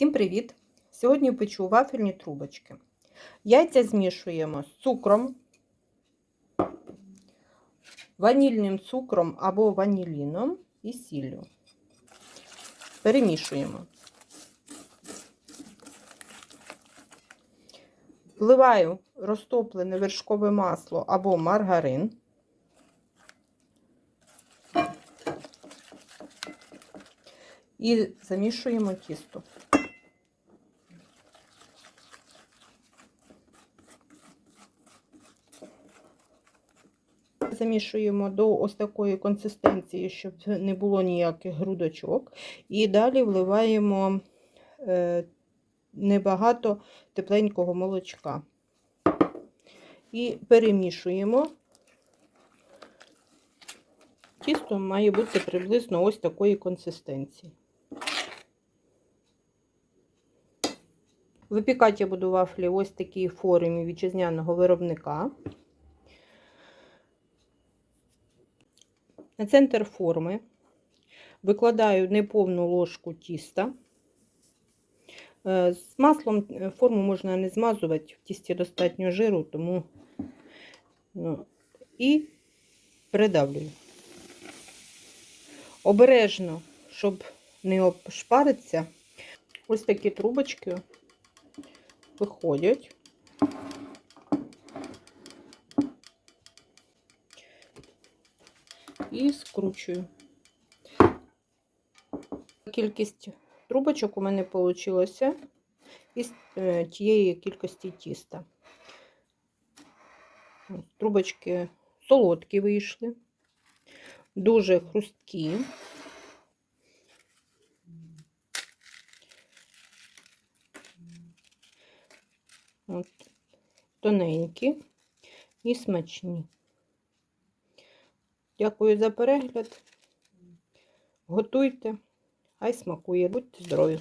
Всім привіт! Сьогодні печу вафельні трубочки. Яйця змішуємо з цукром, ванільним цукром або ваніліном і сіллю. Перемішуємо. Вливаю розтоплене вершкове масло або маргарин. І замішуємо тісто. Замішуємо до ось такої консистенції, щоб не було ніяких грудочок. І далі вливаємо е, небагато тепленького молочка. І перемішуємо. Тісто має бути приблизно ось такої консистенції. Випікати я буду вафлі ось такій формі вітчизняного виробника. На центр форми викладаю неповну ложку тіста. З маслом форму можна не змазувати, в тісті достатньо жиру, тому ну, і придавлюю. Обережно, щоб не обшпаритися, ось такі трубочки виходять. І скручую. Кількість трубочок у мене вийшло із тієї кількості тіста. Трубочки солодкі вийшли, дуже хрусткі. От, тоненькі і смачні. Дякую за перегляд. Готуйте, хай смакує, будьте здорові!